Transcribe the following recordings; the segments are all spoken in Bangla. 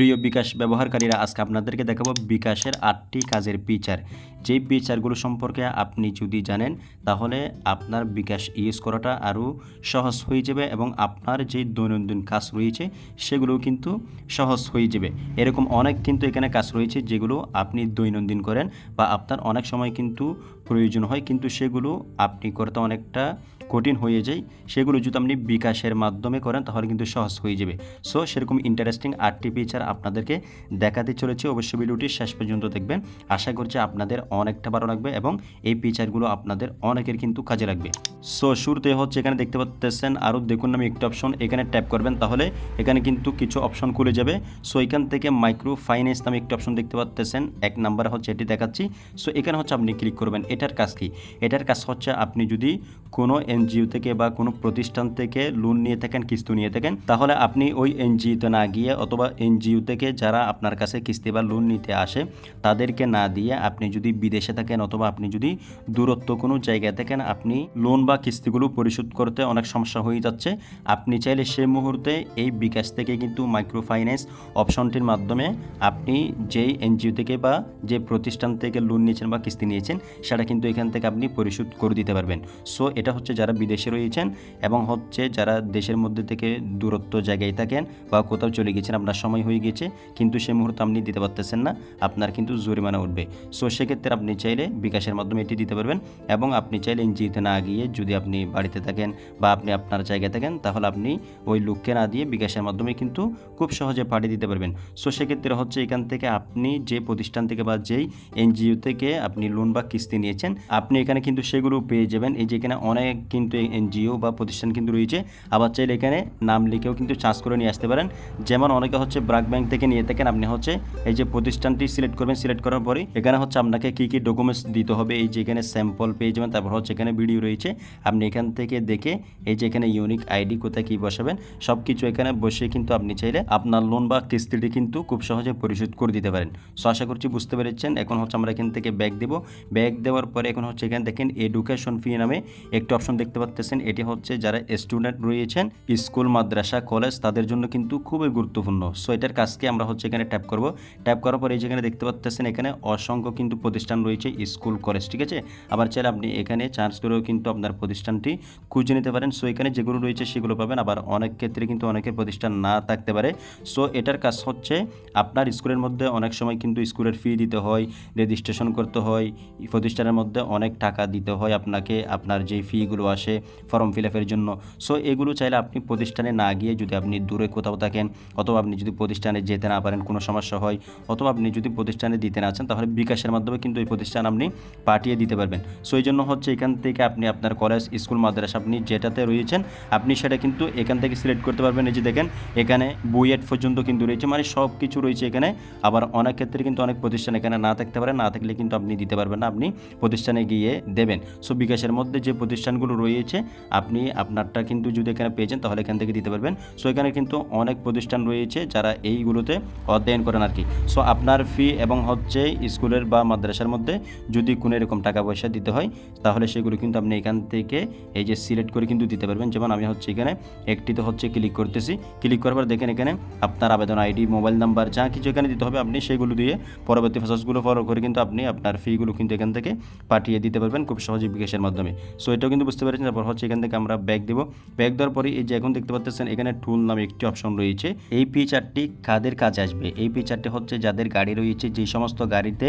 প্রিয় বিকাশ ব্যবহারকারীরা, আজকে আপনাদেরকে দেখাবো বিকাশের আটটি কাজের ফিচার যেই ফিচারগুলো সম্পর্কে আপনি যদি জানেন, তাহলে আপনার বিকাশ ইউজ করাটা আরও সহজ হয়ে যাবে এবং আপনার যে দৈনন্দিন কাজ রয়েছে, সেগুলোও কিন্তু সহজ হয়ে যাবে। এরকম অনেক কিন্তু এখানে কাজ রয়েছে যেগুলো আপনি দৈনন্দিন করেন বা আপনার অনেক সময় কিন্তু প্রয়োজন হয়, কিন্তু সেগুলো আপনি করতে অনেকটা কঠিন হয়ে যায়। সেগুলো যদি আপনি বিকাশের মাধ্যমে করেন, তাহলে কিন্তু সহজ হয়ে যাবে। সো সেরকম ইন্টারেস্টিং আটটি ফিচার আপনাদেরকে দেখাতে চলেছে। অবশ্যই ভিডিওটি শেষ পর্যন্ত দেখবেন। আশা করছি আপনাদের অনেকটা ভালো লাগবে এবং এই ফিচারগুলো আপনাদের অনেকের কিন্তু কাজে লাগবে। সো শুরুতে হচ্ছে এখানে দেখতে পাচ্ছেন আরও দেখুন আমি একটা অপশন এখানে ট্যাপ করবেন, তাহলে এখানে কিন্তু কিছু অপশন খুলে যাবে। সো এখান থেকে মাইক্রো ফাইন্যান্স নামে একটা অপশন দেখতে পাচ্ছেন এক নাম্বার হচ্ছে এটি দেখাচ্ছি। সো এখানে হচ্ছে আপনি ক্লিক করবেন। এটার কাজ কি? এটার কাজ হচ্ছে আপনি যদি কোনো এনজিও থেকে বা কোনো প্রতিষ্ঠান থেকে লোন নিয়ে থাকেন, কিস্তি নিয়ে থাকেন, তাহলে আপনি ওই এনজিওতে না গিয়ে অথবা এনজিও থেকে যারা আপনার কাছে কিস্তি বা লোন নিতে আসে, তাদেরকে না দিয়ে আপনি যদি বিদেশে থাকেন অথবা আপনি যদি দূরত্ব কোনো জায়গায় থাকেন, আপনি লোন বা কিস্তিগুলো পরিশোধ করতে অনেক সমস্যা হয়ে যাচ্ছে। আপনি চাইলে সে মুহূর্তে এই বিকাশ থেকে কিন্তু মাইক্রো ফাইন্যান্স অপশনটির মাধ্যমে আপনি যেই এনজিও থেকে বা যে প্রতিষ্ঠান থেকে লোন নিয়েছেন বা কিস্তি নিয়েছেন সেটা কিন্তু এখান থেকে আপনি পরিশোধ করে দিতে পারবেন। সো এটা হচ্ছে যারা বিদেশে রয়েছেন এবং হচ্ছে যারা দেশের মধ্যে থেকে দূরত্ব জায়গায় থাকেন বা কোথাও চলে গেছেন, আপনার সময় হয়ে গেছে, কিন্তু সে মুহূর্তে আপনি দিতে পারতেছেন না, আপনার কিন্তু জরিমানা উঠবে। সো সেক্ষেত্রে আপনি চাইলে বিকাশের মাধ্যমে এটি দিতে পারবেন এবং আপনি চাইলে এনজিওতে না গিয়ে যদি আপনি বাড়িতে থাকেন বা আপনি আপনার জায়গায় থাকেন, তাহলে আপনি ওই লোককে না দিয়ে বিকাশের মাধ্যমে কিন্তু খুব সহজে পাঠিয়ে দিতে পারবেন। সো সেক্ষেত্রে হচ্ছে এখান থেকে আপনি যে প্রতিষ্ঠান থেকে বা যেই এনজিও থেকে আপনি লোন বা কিস্তি নিয়েছেন। আপনি এখানে কিন্তু সেগুলো পেয়ে যাবেন। এই যে এখানে অনেক কিন্তু এনজিও বা প্রতিষ্ঠান কিন্তু রয়েছে। আবার চাইলে এখানে নাম লিখেও কিন্তু চার্জ করে নিয়ে আসতে পারেন। যেমন অনেকে হচ্ছে ব্রাক ব্যাংক থেকে নিয়ে থাকেন। আপনি হচ্ছে এই যে প্রতিষ্ঠানটি সিলেক্ট করবেন, সিলেক্ট করার পরে এখানে হচ্ছে আপনাকে কী কী ডকুমেন্টস দিতে হবে, এই যে এখানে স্যাম্পল পেয়ে যাবেন। তারপর হচ্ছে এখানে ভিডিও রয়েছে। আপনি এখান থেকে দেখে এই যে এখানে ইউনিক আইডি কোথায় কী বসাবেন সব কিছু এখানে বসে কিন্তু আপনি চাইলে আপনার লোন বা কিস্তিটি কিন্তু খুব সহজে পরিশোধ করে দিতে পারেন। সো আশা করছি বুঝতে পেরেছেন। এখন হচ্ছে আমরা এখান থেকে ব্যাগ দেবো। ব্যাগ দেওয়ার পরে এখন হচ্ছে এখানে দেখেন এডুকেশন ফি নামে একটি অপশন দেখতে পাচ্ছেন এটি হচ্ছে যারা স্টুডেন্ট রয়েছেন স্কুল মাদ্রাসা কলেজ তাদের জন্য কিন্তু খুবই গুরুত্বপূর্ণ। সো এটার কাজকে আমরা হচ্ছে এখানে ট্যাপ করব। ট্যাপ করার পরে যেখানে দেখতে পাচ্ছেন এখানে অসংখ্য কিন্তু প্রতিষ্ঠান রয়েছে স্কুল কলেজ ঠিক আছে? আবার চাইলে আপনি এখানে চার্জ করেও কিন্তু আপনার প্রতিষ্ঠানটি খুঁজে নিতে পারেন। সো এখানে যেগুলো রয়েছে সেগুলো পাবেন। আবার অনেক ক্ষেত্রে কিন্তু অনেকের প্রতিষ্ঠান না থাকতে পারে। সো এটার কাজ হচ্ছে আপনার স্কুলের মধ্যে অনেক সময় কিন্তু স্কুলের ফি দিতে হয় রেজিস্ট্রেশন করতে হয়, প্রতিষ্ঠানের মধ্যে অনেক টাকা দিতে হয় আপনাকে, আপনার যে ফিগুলো আসে ফর্ম ফিল আপের জন্য। সো এগুলো চাইলে আপনি প্রতিষ্ঠানে না গিয়ে যদি আপনি দূরে কোথাও থাকেন, অথবা আপনি যদি প্রতিষ্ঠানে যেতে না পারেন, কোনো সমস্যা হয়, অথবা আপনি যদি প্রতিষ্ঠানে দিতে না চান, তাহলে বিকাশের মাধ্যমে কিন্তু এই প্রতিষ্ঠান আপনি পাঠিয়ে দিতে পারবেন। সো এই জন্য হচ্ছে এখান থেকে আপনি আপনার কলেজ স্কুল মাদ্রাসা আপনি যেটাতে রয়েছেন, আপনি সেটা কিন্তু এখান থেকে সিলেক্ট করতে পারবেন। এই যে দেখেন, এখানে বুয়েট পর্যন্ত কিন্তু রয়েছে মানে সব কিছু রয়েছে এখানে। আবার অনেক ক্ষেত্রে কিন্তু অনেক প্রতিষ্ঠান এখানে না থাকতে পারে, না থাকলে কিন্তু আপনি দিতে পারবেন না। আপনি প্রতিষ্ঠানে গিয়ে দেবেন। সো, বিকাশের মধ্যে যে প্রতিষ্ঠানগুলো রয়েছে, আপনি আপনারটা কিন্তু যদি এখানে পেয়েছেন তাহলে এখান থেকে দিতে পারবেন। সো, এখানে কিন্তু অনেক প্রতিষ্ঠান রয়েছে যারা এইগুলোতে অধ্যয়ন করেন আর কি সো, আপনার ফি এবং হচ্ছে স্কুলের বা মাদ্রাসার মধ্যে যদি কোনো এরকম টাকা পয়সা দিতে হয়, তাহলে সেগুলো কিন্তু আপনি এখান থেকে এই যে সিলেক্ট করে কিন্তু দিতে পারবেন। যেমন আমি হচ্ছে এখানে একটিতে হচ্ছে ক্লিক করতেছি। ক্লিক করার পর দেখেন এখানে আপনার আবেদন আইডি, মোবাইল নাম্বার, যা কিছু এখানে দিতে হবে, আপনি সেগুলো দিয়ে পরবর্তী প্রসেসগুলো ফলো করে কিন্তু আপনি আপনার ফিগুলো কিন্তু এখান থেকে পাঠিয়ে দিতে পারবেন খুব সহজে বিকাশের মাধ্যমে। সো এটাও কিন্তু বুঝতে পেরেছেন। তারপর হচ্ছে এখান থেকে আমরা ব্যাগ দেবো। ব্যাগ দেওয়ার পরে এই যে এখন দেখতে পাচ্ছেন এখানে টুল নামে একটি অপশন রয়েছে। এই ফিচারটি কাদের কাজে আসবে? এই ফিচারটি হচ্ছে যাদের গাড়ি রয়েছে, যে সমস্ত গাড়িতে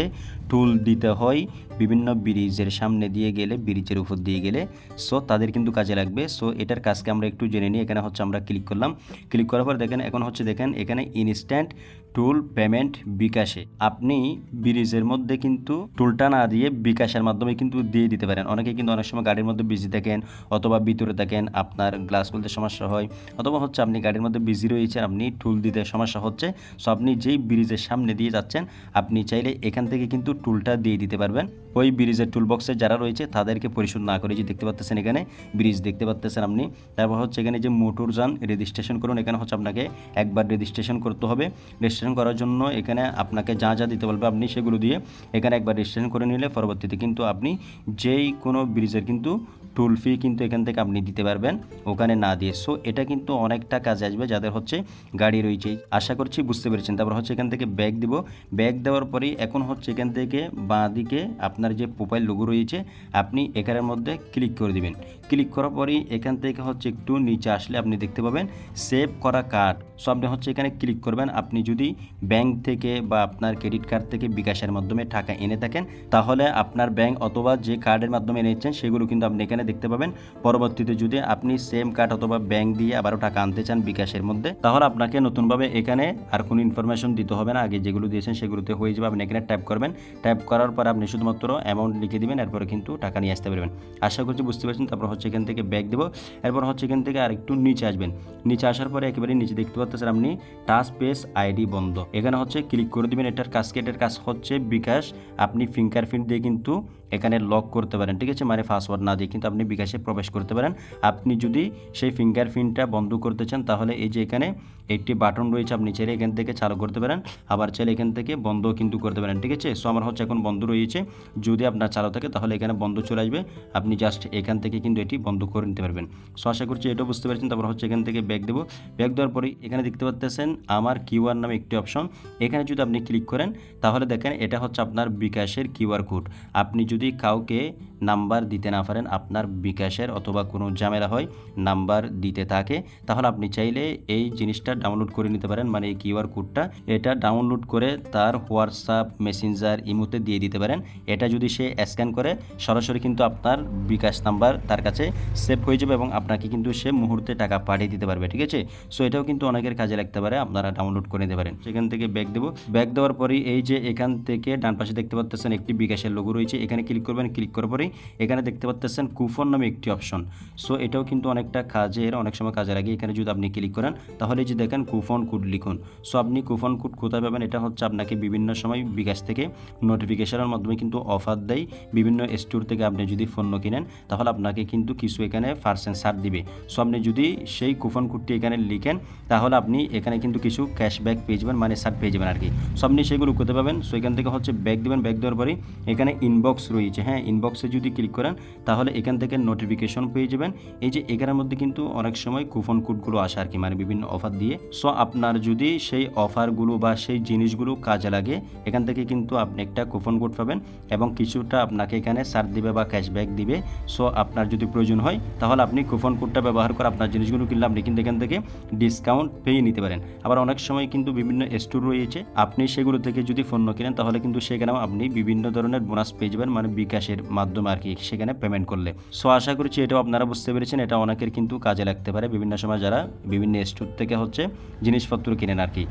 টুল দিতে হয়, বিভিন্ন ব্রিজের সামনে দিয়ে গেলে ব্রিজের উপর দিয়ে গেলে সো তাদের কিন্তু কাজে লাগবে। সো এটার কাজকে আমরা একটু জেনে নিই। এখানে হচ্ছে আমরা ক্লিক করলাম। ক্লিক করার পর দেখেন, এখন হচ্ছে দেখেন, এখানে ইনস্ট্যান্ট টুল পেমেন্ট বিকাশে। আপনি ব্রিজের মধ্যে কিন্তু টুলটা না দিয়ে বিকাশের মাধ্যমে কিন্তু দিয়ে দিতে পারেন। অনেকে কিন্তু অনেক সময় গাড়ির মধ্যে বিজি থাকেন অথবা ভিতরে থাকেন, আপনার গ্লাস খুলতে সমস্যা হয় অথবা হচ্ছে আপনি গাড়ির মধ্যে বিজি রয়েছেন, আপনি টুল দিতে সমস্যা হচ্ছে। সো আপনি যেই ব্রিজের সামনে দিয়ে যাচ্ছেন, আপনি চাইলে এখান থেকে কিন্তু টুলটা দিয়ে দিতে পারবেন। ওই ব্রিজের টুল বক্সে যারা রয়েছে, তাদেরকে পরিশোধ না করে যে দেখতে পাচ্ছেন এখানে ব্রিজ দেখতে পাচ্ছেন আপনি। তারপর হচ্ছে এখানে যে মোটর যান রেজিস্ট্রেশন করুন। এখানে হচ্ছে আপনাকে একবার রেজিস্ট্রেশন করতে হবে। রেজিস্ট্রেশন করার জন্য এখানে আপনাকে যা যা দিতে বলবে আপনি সেগুলো দিয়ে এখানে একবার রেজিস্ট্রেশন করে নিলে পরবর্তীতে কিন্তু আপনি যেই কোনো ব্রিজের কিন্তু টুল ফি কিন্তু এখান থেকে আপনি দিতে পারবেন, ওখানে না দিয়ে। সো এটা কিন্তু অনেকটা কাজে আসবে যাদের হচ্ছে গাড়ি রয়েছে। আশা করছি বুঝতে পেরেছেন। তারপর হচ্ছে এখান থেকে ব্যাগ দিব। ব্যাগ দেওয়ার পরেই এখন হচ্ছে এখান থেকে বাঁ দিকে আপনার যে প্রোফাইল লোগো রয়েছে, আপনি এখানের মধ্যে ক্লিক করে দিবেন। ক্লিক করার পরেই এখান থেকে হচ্ছে একটু নিচে আসলে আপনি দেখতে পাবেন সেভ করা কার্ড সো আপনি হচ্ছে এখানে ক্লিক করবেন। আপনি যদি ব্যাংক থেকে বা আপনার ক্রেডিট কার্ড থেকে বিকাশের মাধ্যমে টাকা এনে থাকেন, তাহলে আপনার ব্যাংক অথবা যে কার্ডের মাধ্যমে এনেছেন, সেগুলো কিন্তু আপনি এখানে দেখতে পাবেন। পরবর্তীতে যদি আপনি সেম কার্ড অথবা ব্যাংক দিয়ে আবারও টাকা আনতে চান বিকাশের মধ্যে, তাহলে আপনাকে নতুনভাবে এখানে আর কোনো ইনফরমেশন দিতে হবে না। আগে যেগুলো দিয়েছেন, সেগুলোতে হয়ে যাবে। আপনি এখানে ট্যাপ করবেন। ট্যাপ করার পর আপনি শুধুমাত্র অ্যামাউন্ট লিখে দিবেন। এরপরে কিন্তু টাকা নিয়ে আসতে পারবেন। আশা করছি বুঝতে পারছেন। তারপর হচ্ছে এখান থেকে ব্যাক দেবো। এরপর হচ্ছে এখান থেকে আর একটু নিচে আসবেন। নিচে আসার পরে একেবারে নিচে দেখতে পাচ্ছেন আপনি টাচ পেস আইডি বন্ধ। এখানে হচ্ছে ক্লিক করে দেবেন। এটার কাজকেটের কাজ হচ্ছে বিকাশ। আপনি ফিঙ্গারপ্রিন্ট দিয়ে কিন্তু এখানে লক করতে পারেন, ঠিক আছে? মানে পাসওয়ার্ড না দিয়ে কিন্তু আপনি বিকাশে প্রবেশ করতে পারেন। আপনি যদি সেই ফিঙ্গারপ্রিন্টটা বন্ধ করতে চান, তাহলে এই যে এখানে একটি বাটন রয়েছে, আপনি চাইলে এখান থেকে চালু করতে পারেন। আবার চাইলে এখান থেকে বন্ধ কিন্তু করতে পারেন, ঠিক আছে? সো আমার হচ্ছে এখন বন্ধ রয়েছে। যদি আপনার চালু থাকে, তাহলে এখানে বন্ধ চলে আসবে। আপনি জাস্ট এখান থেকে কিন্তু এটি বন্ধ করে নিতে পারবেন। সো আশা করছি এটাও বুঝতে পারছেন। তারপর হচ্ছে এখান থেকে ব্যাগ দেবো। ব্যাগ দেওয়ার পরে এখানে দেখতে পাচ্ছেন আমার কিউআর নামে একটি অপশন এখানে যদি আপনি ক্লিক করেন, তাহলে দেখেন এটা হচ্ছে আপনার বিকাশের কিউআর কোড আপনি যদি কাউকে নাম্বার দিতে না পারেন, আপনার বিকাশের অথবা কোনো ঝামেলা হয়, নাম্বার দিতে থাকে, তাহলে আপনি চাইলে এই জিনিসটা ডাউনলোড করে নিতে পারেন মানে এই কিউআর কোডটা, এটা ডাউনলোড করে তার হোয়াটসঅ্যাপ, মেসেঞ্জার, ইমোতে দিয়ে দিতে পারেন, এটা যদি সে স্ক্যান করে, সরাসরি কিন্তু আপনার বিকাশ নাম্বার তার কাছে সেভ হয়ে যাবে এবং আপনাকে কিন্তু সে মুহূর্তে টাকা পাঠিয়ে দিতে পারবে, ঠিক আছে? সো এটাও কিন্তু অনেকের কাজে লাগতে পারে, আপনারা ডাউনলোড করে নিতে পারেন। সেখান থেকে ব্যাগ দেবো। ব্যাগ দেওয়ার পরেই এই যে এখান থেকে ডান পাশে দেখতে পাচ্ছেন, একটি বিকাশের লোগো রয়েছে, এখানে ক্লিক করবেন ক্লিক করার পরেই এখানে দেখতে পাচ্ছেন কুফন নামে একটি অপশন সো এটাও কিন্তু অনেকটা কাজের, অনেক সময় কাজে লাগে এখানে যদি আপনি ক্লিক করেন, তাহলে যে দেখেন কুফন কোড লিখুন। সো আপনি কুফন কোড কোথায় পাবেন? এটা হচ্ছে আপনাকে বিভিন্ন সময় বিকাশ থেকে নোটিফিকেশনের মাধ্যমে কিন্তু অফার দেয়। বিভিন্ন স্টোর থেকে আপনি যদি পণ্য কিনেন, তাহলে আপনাকে কিন্তু কিছু এখানে পার্সেন্ট ছাড় দিবে। সো আপনি যদি সেই কুপন কোডটি এখানে লিখেন, তাহলে আপনি এখানে কিন্তু কিছু ক্যাশব্যাক পেয়ে যাবেন মানে ছাড় পেয়ে যাবেন আর কি সো আপনি সেগুলো করতে পাবেন? সো এখান থেকে হচ্ছে ব্যাগ দেবেন। ব্যাগ দেওয়ার পরে এখানে ইনবক্স রয়েছে। হ্যাঁ ইনবক্সে যদি ক্লিক করেন, তাহলে এখান থেকে নোটিফিকেশন পেয়ে যাবেন। এই যে এখানের মধ্যে কিন্তু অনেক সময় কুপন কোডগুলো আসে আর কি মানে বিভিন্ন অফার দিয়ে। সো আপনার যদি সেই অফারগুলো বা সেই জিনিসগুলো কাজে লাগে, এখান থেকে কিন্তু আপনি একটা কুপন কোড পাবেন এবং কিছুটা আপনাকে এখানে ছাড় দিবে বা ক্যাশব্যাক দিবে। সো আপনার যদি প্রয়োজন হয়, তাহলে আপনি কুপন কোডটা ব্যবহার করে আপনার জিনিসগুলো কিনলে আপনি কিন্তু এখান থেকে ডিসকাউন্ট পেয়ে নিতে পারেন। আবার অনেক সময় কিন্তু বিভিন্ন স্টোর রয়েছে, আপনি সেগুলো থেকে যদি পণ্য কিনেন, তাহলে কিন্তু সেখানেও আপনি বিভিন্ন ধরনের বোনাস পেয়ে যাবেন মানে বিকাশের মাধ্যমে। আর কি সেখানে পেমেন্ট করলে। সো আশা করছি এটাও আপনারা বুঝতে পেরেছেন, এটা অনেকের কিন্তু কাজে লাগতে পারে। বিভিন্ন সময় যারা বিভিন্ন স্টোর থেকে হচ্ছে জিনিসপত্র কিনেন আর কি।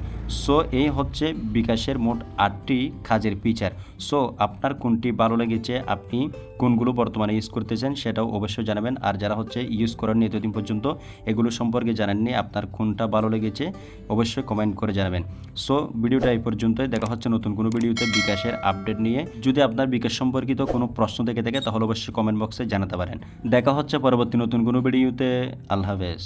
সো এই হচ্ছে বিকাশের মোট আটটি কাজের ফিচার সো আপনার কোনটি ভালো লেগেছে, আপনি কোনগুলো বর্তমানে ইউজ করতেছেন সেটাও অবশ্যই জানাবেন। আর যারা হচ্ছে ইউজ করার করেননি এতদিন পর্যন্ত, এগুলো সম্পর্কে জানেননি, আপনার কোনটা ভালো লেগেছে অবশ্যই কমেন্ট করে জানাবেন। সো ভিডিওটা এই পর্যন্তই, দেখা হচ্ছে নতুন কোনো ভিডিওতে বিকাশের আপডেট নিয়ে। যদি আপনার বিকাশ সম্পর্কিত কোনো প্রশ্ন থেকে থাকে, তাহলে অবশ্যই কমেন্ট বক্সে জানাতে পারেন। দেখা হচ্ছে পরবর্তী নতুন কোনো ভিডিওতে, আল্লাহ হাফেজ।